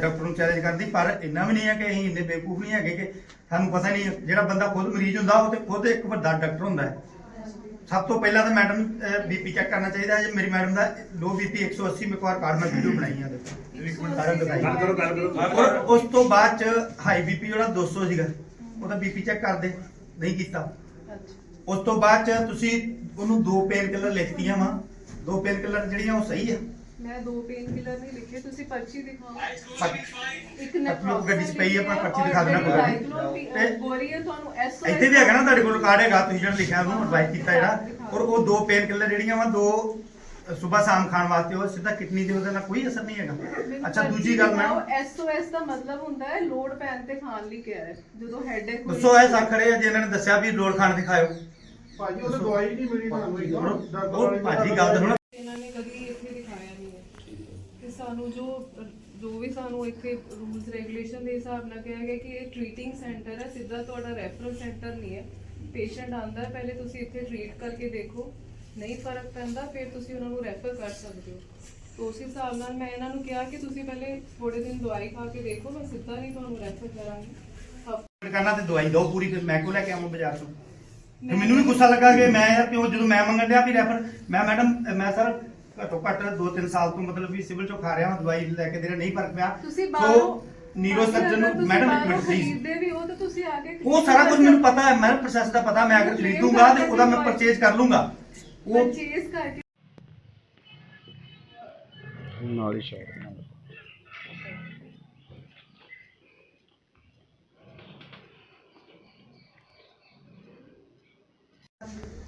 Doctor ਨੂੰ challenge ਕਰਦੀ ਪਰ ਇੰਨਾ ਵੀ ਨਹੀਂ ਹੈ ਕਿ ਅਸੀਂ ਇੰਨੇ ਬੇਵਕੂਫ ਨਹੀਂ ਹੈਗੇ ਕਿ ਸਾਨੂੰ ਪਤਾ ਨਹੀਂ। ਜਿਹੜਾ ਬੰਦਾ ਖੁਦ ਮਰੀਜ਼ ਹੁੰਦਾ ਉਹ ਤੇ ਖੁਦ ਇੱਕ ਵੱਡਾ ਡਾਕਟਰ ਹੁੰਦਾ ਹੈ। ਸਭ ਤੋਂ ਪਹਿਲਾਂ ਤਾਂ ਮੈਡਮ ਬੀਪੀ ਚੈੱਕ ਕਰਨਾ ਚਾਹੀਦਾ ਹੈ। ਜੇ ਮੇਰੀ ਮੈਡਮ ਦਾ ਲੋ ਬੀਪੀ 180 ਮੈਂ ਇੱਕ ਵਾਰ ਕਾਰਡ ਮੈਂ ਵੀਡੀਓ ਬਣਾਈ ਆ ਦੇਖੋ। ਇੱਕ ਮਿੰਟ ਸਾਰਾ ਦਿਖਾਈ। ਗੱਲ ਕਰੋ ਗੱਲ ਕਰੋ ਔਰ ਉਸ ਤੋਂ ਬਾਅਦ ਚ ਹਾਈ ਬੀਪੀ ਜਿਹੜਾ 200 ਸੀਗਾ ਉਹਦਾ ਬੀਪੀ ਚੈੱਕ ਕਰਦੇ ਨਹੀਂ ਕੀਤਾ। ਉਸ ਤੋਂ ਬਾਅਦ ਚ ਤੁਸੀਂ ਉਹਨੂੰ ਦੋ ਪੇਨ ਕਿਲਰ ਲਿਖਤੀਆਂ ਵਾ। ਦੋ ਪੇਨ ਕਿਲਰ ਜਿਹੜੀਆਂ ਉਹ ਸਹੀ ਆ। ਮੈਂ ਦੋ ਪੇਨ ਕਿਲਰ ਨਹੀਂ ਲਿਖੇ ਤੁਸੀਂ ਪਰਚੀ ਦਿਖਾਓ। ਇੱਕ ਆਪਣੀ ਗੱਡੀ 'ਚ ਪਈ ਆ, ਪਰ ਪਰਚੀ ਦਿਖਾ ਦੇਣਾ ਕੋਈ। ਤੇ ਤੁਹਾਨੂੰ ਇੱਥੇ ਵੀ ਹੈਗਾ ਨਾ ਤੁਹਾਡੇ ਕੋਲ ਕਾਰਡ ਹੈਗਾ ਤੁਸੀਂ ਜਿਹੜਾ ਲਿਖਿਆ ਉਹਨੂੰ ਅਡਵਾਈਸ ਕੀਤਾ ਜਿਹੜਾ। ਔਰ ਉਹ ਦੋ ਪੇਨ ਕਿਲਰ ਜਿਹੜੀਆਂ ਵਾ ਦੋ ਸਵੇਰ ਸ਼ਾਮ ਖਾਣ ਵਾਸਤੇ ਉਹ ਸਿੱਧਾ ਕਿਡਨੀ ਦੇ ਉਹਦੇ ਨਾਲ ਕੋਈ ਅਸਰ ਨਹੀਂ ਹੈਗਾ। ਅੱਛਾ ਦੂਜੀ ਗੱਲ ਮੈਂ ਐਸਓਐਸ ਦਾ ਮਤਲਬ ਹੁੰਦਾ ਹੈ ਲੋਡ ਪੈਨ ਤੇ ਖਾਣ ਲਈ ਕਿਹਾ ਹੈ। ਜਦੋਂ ਹੈਡੇਕ ਦੱਸੋ ਇਹ ਸਾਖੜੇ ਆ ਜਿਨ੍ਹਾਂ ਨੇ ਦੱਸਿਆ ਵੀ ਲੋੜ ਖਾਣ ਦਿਖਾਇਓ। ਭਾਜੀ ਉਹ ਦਵਾਈ ਨਹੀਂ ਮਿਲੀ ਤੁਹਾਨੂੰ ਉਹ ਭਾਜੀ ਗੱਲ ਤਾਂ ਸੁਣੋ। ਇਹਨਾਂ ਨੇ ਕਦੀ ਇੱਥੇ ਦਿਖਾਇਆ ਨਹੀਂ ਹੈ। ਕਿ ਸਾਨੂੰ ਜੋ ਜੋ ਵੀ ਸਾਨੂੰ ਇੱਥੇ ਰੂਲਸ ਰੈਗੂਲੇਸ਼ਨ ਦੇ ਹਿਸਾਬ ਨਾਲ ਕਿਹਾ ਗਿਆ ਕਿ ਇਹ ਟ੍ਰੀਟਿੰਗ ਸੈਂਟਰ ਹੈ ਸਿੱਧਾ ਤੁਹਾਡਾ ਰੈਫਰਲ ਸੈਂਟਰ ਨਹੀਂ ਹੈ। ਪੇਸ਼ੈਂਟ ਆਂਦਾ ਪਹਿਲੇ ਤੁਸੀਂ ਇੱਥੇ ਟ੍ਰੀਟ ਕਰਕੇ ਦੇਖੋ। ਨਹੀਂ ਫ਼ਰਕ ਪੈਂਦਾ ਫਿਰ ਤੁਸੀਂ ਉਹਨਾਂ ਨੂੰ ਰੈਫਰ ਕਰ ਸਕਦੇ ਹੋ। ਤਾਂ ਉਸ ਹਿਸਾਬ ਨਾਲ ਮੈਂ ਇਹਨਾਂ ਨੂੰ ਕਿਹਾ ਕਿ ਤੁਸੀਂ ਪਹਿਲੇ ਥੋੜੇ ਦਿਨ ਦਵਾਈ ਖਾ ਕੇ ਦੇਖੋ ਮੈਂ ਸਿੱਧਾ ਨਹੀਂ ਤੁਹਾਨੂੰ ਰੈਫਰ ਕਰਾਂਗੀ। ਕਰਨਾ ਤੇ ਦਵਾਈ ਦਿਓ ਪੂਰੀ ਫਿਰ ਮੈਂ ਕੋ ਲੈ ਕੇ ਆਵਾਂ ਬਾਜ਼ਾਰ ਤੋਂ? ਤੇ ਮੈਨੂੰ ਵੀ ਗੁੱਸਾ ਲੱਗਾ ਕਿ ਮੈਂ ਯਾਰ ਕਿਉਂ ਜਦੋਂ ਮੈਂ ਮੰਗਣ ਡਿਆ ਵੀ ਰੈਫਰ ਮੈਂ ਮੈਡਮ ਮੈਂ ਸਰ ਘੱਟੋ ਘੱਟ 2-3 ਸਾਲ ਤੋਂ ਮਤਲਬ ਵੀ ਸਿਵਲ ਚੋਂ ਖਾ ਰਿਹਾ ਹਾਂ ਦਵਾਈ ਲੈ ਕੇ ਦੇ ਰਿਹਾ ਨਹੀਂ ਫ਼ਰਕ ਪਿਆ। ਤੁਸੀਂ ਸੋ ਬਾਹਰੋਂ ਨੀਰੋ ਸਰਜਨ ਨੂੰ ਮੈਡਮ ਇੱਕ ਮਿੰਟ ਪਲੀਜ਼ ਖਰੀਦਦੇ ਵੀ ਹੋ ਤਾਂ ਤੁਸੀਂ ਆ ਕੇ ਉਹ ਸਾਰਾ ਕੁਝ ਮੈਨੂੰ ਪਤਾ ਹੈ ਮੈਂ ਪ੍ਰੋਸੈਸ ਦਾ ਪਤਾ ਮੈਂ ਅਗਰ ਖਰੀਦੂੰਗਾ ਤੇ ਉਹਦਾ ਮੈਂ ਪਰਚੇਜ਼ ਕਰ ਲੂੰਗਾ। ਉਹ ਪਰਚੇਸ ਕਰਕੇ ਨਾਲ ਹੀ ਸ਼ਾਟ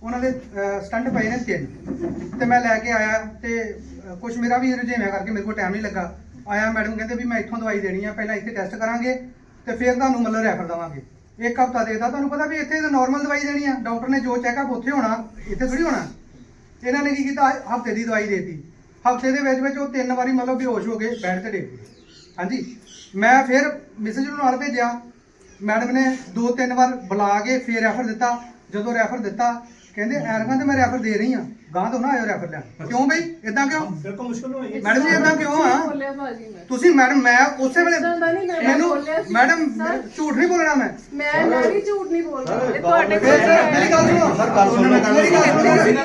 ਉਹਨਾਂ ਦੇ ਸਟੰਟ ਪਏ ਨੇ ਤਿੰਨ। ਤੇ ਮੈਂ ਲੈ ਕੇ ਆਇਆ ਤੇ ਕੁਝ ਮੇਰਾ ਵੀ ਰੁਝੇਵਿਆਂ ਕਰਕੇ ਮੇਰੇ ਕੋਲ ਟਾਈਮ ਨਹੀਂ ਲੱਗਾ। ਆਇਆ ਮੈਡਮ ਕਹਿੰਦੇ ਵੀ ਮੈਂ ਇੱਥੋਂ ਦਵਾਈ ਦੇਣੀ ਆ, ਪਹਿਲਾਂ ਇੱਥੇ ਟੈਸਟ ਕਰਾਂਗੇ ਤੇ ਫਿਰ ਤੁਹਾਨੂੰ ਮਤਲਬ ਰੈਫਰ ਦਵਾਂਗੇ। ਇੱਕ ਹਫਤਾ ਦੇਦਾ ਤੁਹਾਨੂੰ ਪਤਾ ਵੀ ਇੱਥੇ ਤਾਂ ਨਾਰਮਲ ਦਵਾਈ ਦੇਣੀ ਆ। ਡਾਕਟਰ ਨੇ ਜੋ ਚੈੱਕਅਪ ਉੱਥੇ ਹੋਣਾ, ਇੱਥੇ ਥੋੜੀ ਹੋਣਾ। ਇਹਨਾਂ ਨੇ ਕੀ ਕੀਤਾ? ਹਫ਼ਤੇ ਦੀ ਦਵਾਈ ਦੇਤੀ। ਹਫ਼ਤੇ ਦੇ ਵਿੱਚ ਵਿੱਚ ਉਹ ਤਿੰਨ ਵਾਰੀ ਮਤਲਬ ਬੇਹੋਸ਼ ਹੋ ਗਏ ਬੈੱਡ ਤੇ ਡਿੱਗ ਪਏ ਹਾਂਜੀ। ਮੈਂ ਫਿਰ ਮਿਸਜ ਨੂੰ ਨਾਲ ਭੇਜਿਆ। ਮੈਡਮ ਨੇ ਦੋ ਤਿੰਨ ਵਾਰ ਬੁਲਾ ਕੇ ਫਿਰ ਰੈਫਰ ਦਿੱਤਾ। ਜਦੋਂ ਰੈਫਰ ਦਿੱਤਾ ਕਹਿੰਦੇ ਐਰਕਾਂ ਤੇ ਮੈਂ ਰੈਫਰ ਦੇ ਰਹੀ ਆ ਗਾਂ ਤੋਂ ਨਾ ਆਇਓ ਰੈਫਰ ਲੈਣ ਕਿਉਂ ਬਈ ਇਦਾਂ ਕਿਉਂ ਬਿਲਕੁਲ ਮੁਸ਼ਕਲ ਹੋਈ ਮੈਡਮ ਜੀ ਇਦਾਂ ਕਿਉਂ ਆ ਬੋਲਿਆ ਭਾਜੀ ਮੈਂ ਤੁਸੀਂ ਮੈਡਮ ਮੈਂ ਉਸੇ ਵੇਲੇ ਏਦਾਂ ਦਾ ਨਹੀਂ ਮੈਂ ਮੈਨੂੰ ਬੋਲਿਆ ਸੀ। ਮੈਡਮ ਸਰ, ਝੂਠ ਨਹੀਂ ਬੋਲਣਾ ਮੈਂ ਮੈਂ ਮੈਂ ਵੀ ਝੂਠ ਨਹੀਂ ਬੋਲ ਰਹੀ ਤੁਹਾਡੇ ਫਿਰ ਕੋਲ ਸਰ ਮੇਰੀ ਗੱਲ ਸੁਣੋ ਸਰ ਗੱਲ ਸੁਣੋ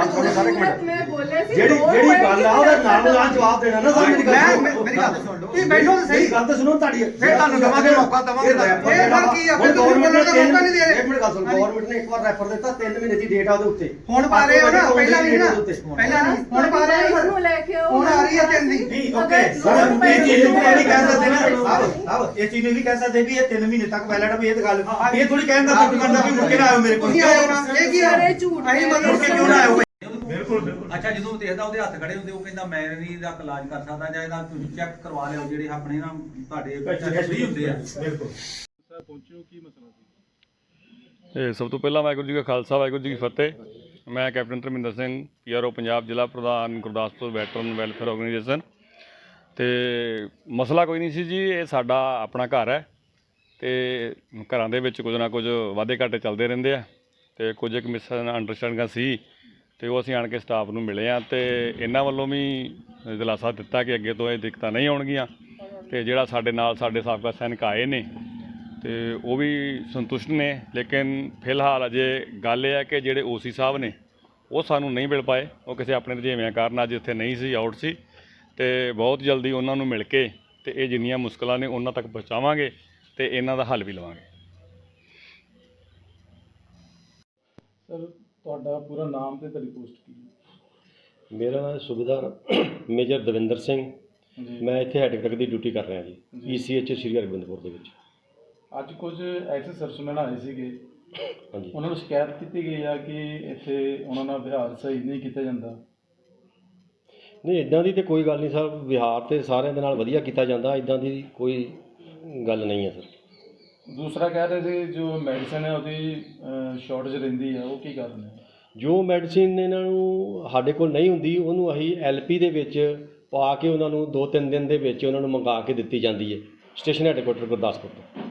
ਗੱਲ ਮੈਂ ਬੋਲਿਆ ਸੀ ਜਿਹੜੀ ਲੋਡ ਜਿਹੜੀ ਪੈਨ ਗੱਲ ਆ ਉਹਦਾ ਨਾਲ ਨਾਲ ਜਵਾਬ ਦੇਣਾ ਨਾ ਸਾਡੀ ਮੈਂ ਗੱਲ ਮੈਂ- ਮੇਰੀ ਗੱਲ ਸੁਣ ਲਓ। ਤੁਸੀਂ ਬੈਠੋ ਤਾਂ ਸਹੀ। ਮੇਰੀ ਗੱਲ ਤਾਂ ਸੁਣੋ ਤੁਹਾਡੀ। ਫਿਰ ਤੁਹਾਨੂੰ ਦਵਾਂਗੇ। ਮੌਕਾ ਦਵਾਂਗੇ। ਇਹ ਗੱਲ ਕੀ ਆ? ਫਿਰ ਤੁਸੀਂ ਗਵਰਨਮੈਂਟ ਬੋਲਣ ਦਾ ਨੇ ਮੌਕਾ ਨਹੀਂ ਦੇ ਰਹੇ। ਇੱਕ ਮਿੰਟ ਗੱਲ ਸੁਣ ਹਾਂਜੀ। ਗਵਰਨਮੈਂਟ ਨੇ ਇੱਕ ਵਾਰ ਰੈਫਰ ਦਿੱਤਾ 3 ਮਹੀਨੇ ਦੀ ਡੇਟ ਆ ਉਹਦੇ ਉੱਤੇ। ਹੁਣ ਪਾ ਰਹੇ ਹੋ ਨਾ ਪਹਿਲਾਂ ਨਹੀਂ ਨਾ ਉਹਦੇ ਉੱਤੇ। ਪਹਿਲਾਂ ਨਹੀਂ ਹੁਣ ਪਾ ਰਹੇ ਹੋ ਨੂੰ। ਲੈ ਕੇ ਆਓ ਹੁਣ ਆ ਰਹੀ ਹੈ ਤਿੰਨ ਦੀ। ਨਹੀਂ ਓਕੇ ਸਰ ਇਹ ਚੀਜ਼ ਨੂੰ ਇਹ ਨਹੀਂ ਕਹਿ ਸਕਦੇ ਨਾ। ਆਹ ਆਹ ਇਹ ਚੀਜ਼ ਨੂੰ ਨਹੀਂ ਕਹਿ ਸਕਦੇ ਵੀ ਇਹ 3 ਮਹੀਨੇ ਤੱਕ ਵੈਲਿਡ ਵੀ ਇਹ ਤਾਂ ਗੱਲ। ਇਹ ਥੋੜੀ ਕਹਿੰਦਾ ਤਾਂ ਕਰਦਾ ਵੀ ਮੁੜ ਕੇ ਨਾ ਆਇਓ ਮੇਰੇ ਕੋਲ। ਇਹ ਕੀ ਆ? ਸਾਰੇ ਝੂਠ ਅਸੀਂ ਕੇ ਕਿਉਂ ਨਾ ਆਇਓ? ਬਿਲਕੁਲ ਬਿਲਕੁਲ। ਅੱਛਾ ਜਦੋਂ ਦੇਖਦਾ ਉਹਦੇ ਹੱਥ ਖੜੇ ਹੁੰਦੇ ਉਹ ਕਹਿੰਦਾ ਮੈਂ ਨਹੀਂ ਇਹਦਾ ਇਲਾਜ ਕਰ ਸਕਦਾ ਜਾਂ ਇਹਦਾ ਤੁਸੀਂ ਚੈੱਕ ਕਰਵਾ ਲਿਓ ਜਿਹੜੇ ਆਪਣੇ ਨਾ ਤੁਹਾਡੇ ਫ੍ਰੀ ਹੁੰਦੇ ਆ। ਬਿਲਕੁਲ। ਇਹ ਸਭ ਤੋਂ ਪਹਿਲਾਂ ਵਾਹਿਗੁਰੂ ਜੀ ਕਾ ਖਾਲਸਾ ਵਾਹਿਗੁਰੂ ਜੀ ਕੀ ਫਤਿਹ। ਮੈਂ ਕੈਪਟਨ ਧਰਮਿੰਦਰ ਸਿੰਘ ਪੀਆਰਓ ਪੰਜਾਬ ਜ਼ਿਲ੍ਹਾ ਪ੍ਰਧਾਨ ਗੁਰਦਾਸਪੁਰ ਵੈਟਰਨ ਵੈਲਫੇਅਰ ਆਰਗੇਨਾਈਜੇਸ਼ਨ ਤੇ ਮਸਲਾ ਕੋਈ ਨਹੀਂ ਸੀ ਜੀ ਇਹ ਸਾਡਾ ਆਪਣਾ ਘਰ ਹੈ। ਤੇ ਘਰਾਂ ਦੇ ਵਿੱਚ ਕੁਝ ਨਾ ਕੁਝ ਵਾਧੇ ਘਾਟੇ ਚੱਲਦੇ ਰਹਿੰਦੇ ਆ। ਤੇ ਕੁਝ ਇੱਕ ਮਿਸ ਅੰਡਰਸਟੈਂਡਿੰਗਾਂ ਸੀ ਤੇ ਉਹ ਅਸੀਂ ਆਣ ਕੇ ਸਟਾਫ ਨੂੰ ਮਿਲੇ ਆ ਤੇ ਇਹਨਾਂ ਵੱਲੋਂ ਵੀ ਦਿਲਾਸਾ ਦਿੱਤਾ ਕਿ ਅੱਗੇ ਤੋਂ ਇਹ ਦਿੱਕਤਾਂ ਨਹੀਂ ਆਉਣਗੀਆਂ ਤੇ ਜਿਹੜਾ ਸਾਡੇ ਨਾਲ ਸਾਡੇ ਸਾਬਕਾ ਸੈਨਿਕ ਆਏ ਨੇ ਤੇ ਉਹ ਵੀ ਸੰਤੁਸ਼ਟ ਨੇ, ਲੇਕਿਨ ਫਿਲਹਾਲ ਅਜੇ ਗੱਲ ਇਹ ਹੈ ਕਿ ਜਿਹੜੇ ਓਸੀ ਸਾਹਿਬ ਨੇ, ਉਹ ਸਾਨੂੰ ਨਹੀਂ ਮਿਲ ਪਾਏ। ਉਹ ਕਿਸੇ ਆਪਣੇ ਰੁਝੇਵਿਆਂ ਕਾਰਨ ਅੱਜ ਇੱਥੇ ਨਹੀਂ ਸੀ ਆਊਟ ਸੀ ਤੇ ਬਹੁਤ ਜਲਦੀ ਉਹਨਾਂ ਨੂੰ ਮਿਲ ਕੇ ਤੇ ਇਹ ਜਿੰਨੀਆਂ ਮੁਸ਼ਕਲਾਂ ਨੇ ਉਹਨਾਂ ਤੱਕ ਪਹੁੰਚਾਵਾਂਗੇ ਤੇ ਇਹਨਾਂ ਦਾ ਹੱਲ ਵੀ ਲਵਾਂਗੇ। ਸਰ ਤੁਹਾਡਾ ਪੂਰਾ ਨਾਮ ਤੇ ਤੁਹਾਡੀ ਪੋਸਟ ਕੀ ਹੈ? ਮੇਰਾ ਨਾਮ ਸੁਬੇਦਾਰ ਮੇਜਰ ਦਵਿੰਦਰ ਸਿੰਘ। ਜੀ। ਮੈਂ ਇੱਥੇ ਹੈਡ ਕਲਰਕ ਦੀ ਡਿਊਟੀ ਕਰ ਰਿਹਾ ਜੀ ਈਸੀਐਚ ਸ਼੍ਰੀ ਅਰਵਿੰਦਪੁਰ ਦੇ ਵਿੱਚ। ਅੱਜ ਕੁਝ ਐਸੇ ਸਰਸਮੈਨ ਆਏ ਸੀਗੇ। ਹਾਂਜੀ। ਉਹਨਾਂ ਨੂੰ ਸ਼ਿਕਾਇਤ ਕੀਤੀ ਗਈ ਆ ਕਿ ਇੱਥੇ ਉਹਨਾਂ ਨਾਲ ਵਿਹਾਰ ਸਹੀ ਨਹੀਂ ਕੀਤਾ ਜਾਂਦਾ। ਨਹੀਂ ਇਦਾਂ ਦੀ ਤੇ ਕੋਈ ਗੱਲ ਨਹੀਂ ਸਰ। ਵਿਹਾਰ ਤੇ ਸਾਰਿਆਂ ਦੇ ਨਾਲ ਵਧੀਆ ਕੀਤਾ ਜਾਂਦਾ। ਇਦਾਂ ਦੀ ਕੋਈ ਗੱਲ ਨਹੀਂ ਹੈ ਸਰ। ਦੂਸਰਾ ਕਹਿ ਰਹੇ ਸੀ ਜੋ ਮੈਡੀਸਨ ਹੈ ਉਹਦੀ ਸ਼ਾਰਟੇਜ ਰਹਿੰਦੀ ਆ ਉਹ ਕੀ ਕਾਰਨ ਹੈ ਜੋ ਮੈਡੀਸਿਨ ਇਹਨਾਂ ਨੂੰ ਸਾਡੇ ਕੋਲ ਨਹੀਂ ਹੁੰਦੀ ਉਹਨੂੰ ਅਸੀਂ ਐਲਪੀ ਦੇ ਵਿੱਚ ਪਾ ਕੇ ਉਹਨਾਂ ਨੂੰ 2-3 ਦਿਨ ਦੇ ਵਿੱਚ ਉਹਨਾਂ ਨੂੰ ਮੰਗਾ ਕੇ ਦਿੱਤੀ ਜਾਂਦੀ ਹੈ ਸਟੇਸ਼ਨ ਹੈਡਕੁਆਟਰ ਗੁਰਦਾਸਪੁਰ ਤੋਂ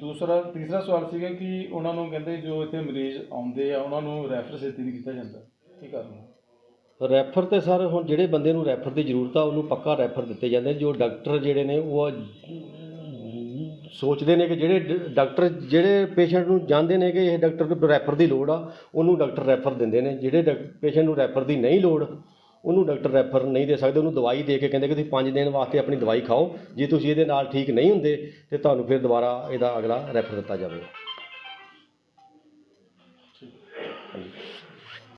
ਦੂਸਰਾ ਤੀਸਰਾ ਸਵਾਲ ਸੀਗਾ ਕਿ ਉਹਨਾਂ ਨੂੰ ਕਹਿੰਦੇ ਜੋ ਇੱਥੇ ਮਰੀਜ਼ ਆਉਂਦੇ ਆ ਉਹਨਾਂ ਨੂੰ ਰੈਫਰ ਛੇਤੀ ਨਹੀਂ ਕੀਤਾ ਜਾਂਦਾ ਕੀ ਕਾਰਨ ਹੈ? ਰੈਫਰ ਤੇ ਸਰ ਹੁਣ ਜਿਹੜੇ ਬੰਦੇ ਨੂੰ ਰੈਫਰ ਦੀ ਜ਼ਰੂਰਤ ਆ ਉਹਨੂੰ ਪੱਕਾ ਰੈਫਰ ਦਿੱਤੇ ਜਾਂਦੇ। ਜੋ ਡਾਕਟਰ ਜਿਹੜੇ ਨੇ ਉਹ ਸੋਚਦੇ ਨੇ ਕਿ ਜਿਹੜੇ ਡ- ਡਾਕਟਰ ਜਿਹੜੇ ਪੇਸ਼ੈਂਟ ਨੂੰ ਜਾਣਦੇ ਨੇ ਕਿ ਇਹ ਡਾਕਟਰ ਨੂੰ ਰੈਫਰ ਦੀ ਲੋੜ ਆ, ਉਹਨੂੰ ਡਾਕਟਰ ਰੈਫਰ ਦਿੰਦੇ ਨੇ। ਜਿਹੜੇ ਪੇਸ਼ੈਂਟ ਨੂੰ ਰੈਫਰ ਦੀ ਨਹੀਂ ਲੋੜ, ਉਹਨੂੰ ਡਾਕਟਰ ਰੈਫਰ ਨਹੀਂ ਦੇ ਸਕਦੇ। ਉਹਨੂੰ ਦਵਾਈ ਦੇ ਕੇ ਕਹਿੰਦੇ ਕਿ ਤੁਸੀਂ 5 ਦਿਨ ਵਾਸਤੇ ਆਪਣੀ ਦਵਾਈ ਖਾਓ। ਜੇ ਤੁਸੀਂ ਇਹਦੇ ਨਾਲ ਠੀਕ ਨਹੀਂ ਹੁੰਦੇ, ਤੇ ਤੁਹਾਨੂੰ ਫਿਰ ਦੁਬਾਰਾ ਇਹਦਾ ਅਗਲਾ ਰੈਫਰ ਦਿੱਤਾ ਜਾਵੇਗਾ।